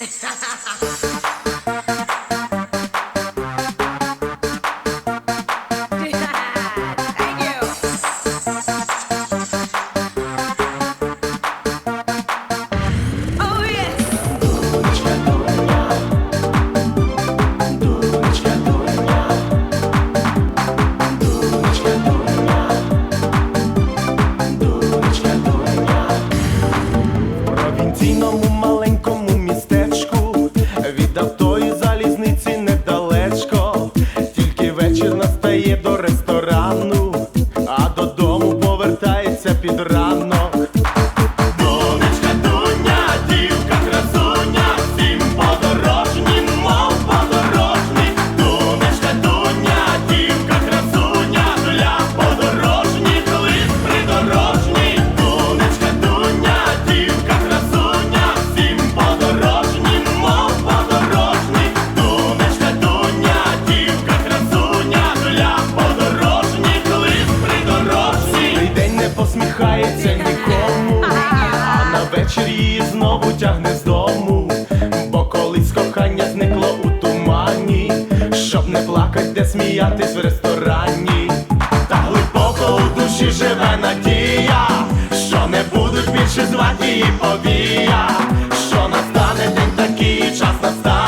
ハハハハ Torres посміхається нікому, а на вечір її знову тягне з дому, бо колись кохання зникло у тумані, щоб не плакать, де сміятись в ресторані, та глибоко у душі живе надія, що не будуть більше звати її повія, що настане день такий час настане.